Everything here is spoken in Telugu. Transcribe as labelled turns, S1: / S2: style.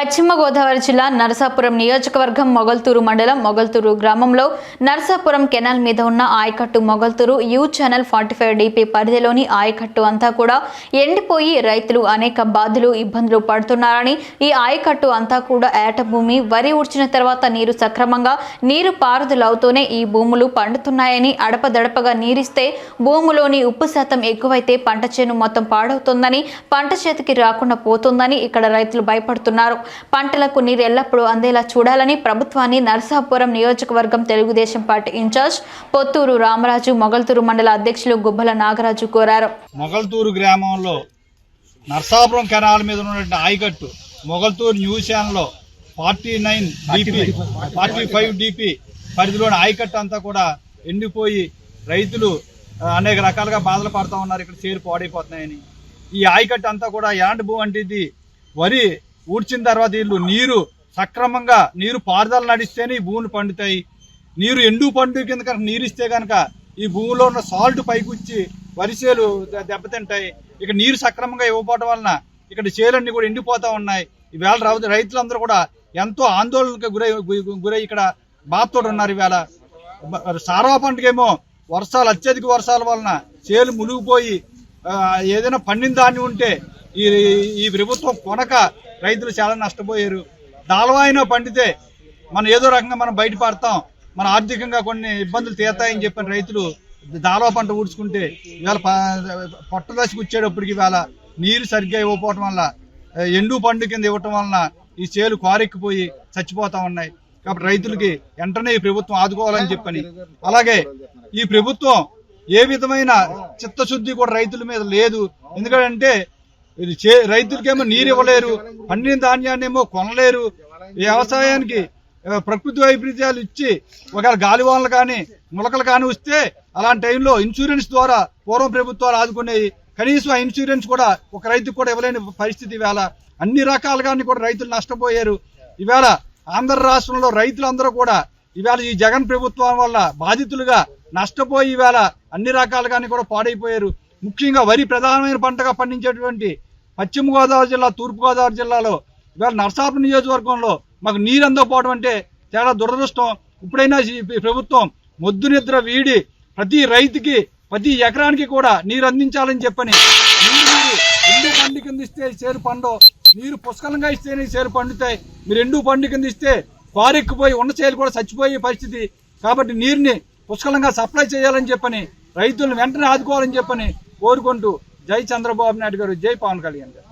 S1: పశ్చిమ గోదావరి జిల్లా నరసాపురం నియోజకవర్గం మొగల్తూరు మండలం మొగల్తూరు గ్రామంలో నరసాపురం కెనాల్ మీద ఉన్న ఆయకట్టు Mogalturu U channel forty five DP పరిధిలోని ఆయకట్టు అంతా కూడా ఎండిపోయి రైతులు అనేక బాధలు ఇబ్బందులు పడుతున్నారని ఈ ఆయకట్టు అంతా కూడా ఏట భూమి వరి ఉడ్చిన తర్వాత నీరు సక్రమంగా నీరు పారుదలవుతూనే ఈ భూములు పండుతున్నాయని అడపదడపగా నీరిస్తే భూములోని ఉప్పు శాతం ఎక్కువైతే పంట చేను మొత్తం పాడవుతుందని పంట చేతికి రాకుండా పోతుందని ఇక్కడ రైతులు భయపడుతున్నారు. పంటలకు నీరు ఎల్లప్పుడూ అందేలా చూడాలని ప్రభుత్వాన్ని నరసాపురం నియోజకవర్గం తెలుగుదేశం పార్టీ ఇన్ఛార్జ్ పొత్తూరు రామరాజు మొగల్తూరు మండల అధ్యక్షులు గుబ్బల నాగరాజు కోరారు.
S2: మొగల్తూరు గ్రామంలో నర్సాపురం కెనాల్ మీద ఉన్నటువంటి ఆయకట్టు మొగల్తూరు న్యూస్ ఛానల్లో forty nine DP forty five DP పరిధిలోని ఆయకట్టు అంతా కూడా ఎండిపోయి రైతులు అనేక రకాలుగా బాధలు పడుతూ ఉన్నారు. ఇక్కడ చేరు పాడైపోతున్నాయని. ఈ ఆయకట్టు అంతా కూడా ఎలాంటి భూ అంటే ఇది వరి ఊడ్చిన తర్వాత వీళ్ళు నీరు సక్రమంగా నీరు పారుదల నడిస్తేనే ఈ భూములు పండుతాయి. నీరు ఎండు పండు కింద కనుక నీరు ఇస్తే కనుక ఈ భూమిలో ఉన్న సాల్ట్ పైకొచ్చి వరిసేలు దెబ్బతింటాయి. ఇక నీరు సక్రమంగా ఇవ్వకపోవడం వలన ఇక్కడ చేలన్నీ కూడా ఎండిపోతూ ఉన్నాయి. ఈవేళ రైతులందరూ కూడా ఎంతో ఆందోళనకు గురై గురై ఇక్కడ బాధతో ఉన్నారు ఈవేళ. బ- సారవ పంటకేమో వర్షాలు అత్యధిక వర్షాల వలన చేలు మునిగిపోయి ఏదైనా పండిన దాన్ని ఉంటే ఈ ఈ ప్రభుత్వం కొనక రైతులు చాలా నష్టపోయారు. దాల్వాయినో పండితే మనం ఏదో రకంగా మనం బయటపడతాం. మన ఆర్థికంగా కొన్ని ఇబ్బందులు తీరుతాయని చెప్పిన రైతులు దాల్వా పంట ఊడ్చుకుంటే ఇవాళ పొట్టదశకు పొట్ట దశకు వచ్చేటప్పటికి ఇవాళ నీరు సరిగ్గా ఇవ్వకపోవటం వల్ల ఎండు పండు కింద ఇవ్వటం వలన ఈ చేలు కారెక్కిపోయి చచ్చిపోతా ఉన్నాయి. కాబట్టి రైతులకి వెంటనే ఈ ప్రభుత్వం ఆదుకోవాలని చెప్పని. అలాగే ఈ ప్రభుత్వం ఏ విధమైన చిత్తశుద్ధి కూడా రైతుల మీద లేదు. ఎందుకంటే ఇది చే రైతులకేమో నీరు ఇవ్వలేరు పండిన ధాన్యాన్ని ఏమో కొనలేరు వ్యవసాయానికి ప్రకృతి వైపరీత్యాలు ఇచ్చి ఒకవేళ గాలివానలు కానీ మొలకలు కానీ వస్తే అలాంటి టైంలో ఇన్సూరెన్స్ ద్వారా పూర్వం ప్రభుత్వాలు ఆదుకునేవి కనీసం ఆ ఇన్సూరెన్స్ కూడా ఒక రైతుకు కూడా ఇవ్వలేని పరిస్థితి ఇవాళ అన్ని రకాలుగాని కూడా రైతులు నష్టపోయారు. ఇవాళ ఆంధ్ర రాష్ట్రంలో రైతులందరూ కూడా ఇవాళ ఈ జగన్ ప్రభుత్వం వల్ల బాధితులుగా నష్టపోయి ఇవాళ అన్ని రకాలుగాని కూడా పాడైపోయారు. ముఖ్యంగా వరి ప్రధానమైన పంటగా పండించేటువంటి పశ్చిమ గోదావరి జిల్లా తూర్పుగోదావరి జిల్లాలో ఇవాళ నర్సాపురం నియోజకవర్గంలో మాకు నీరు అందకపోవడం అంటే చాలా దురదృష్టం. ఇప్పుడైనా ఈ ప్రభుత్వం మొద్దు నిద్ర వీడి ప్రతి రైతుకి ప్రతి ఎకరానికి కూడా నీరు అందించాలని చెప్పని నీరు ఎండు పండు కింద ఇస్తే చేరు పండు నీరు పుష్కలంగా ఇస్తేనే చేరు పండుతాయి. మీరు ఎండు పండు కింద ఇస్తే పారెక్కిపోయి ఉన్న చేలు కూడా చచ్చిపోయే పరిస్థితి. కాబట్టి నీరుని పుష్కలంగా సప్లై చేయాలని చెప్పని రైతులను వెంటనే ఆదుకోవాలని చెప్పని కోరుకుంటూ జై చంద్రబాబు నాయుడు గారు జై పవన్ కళ్యాణ్ గారు.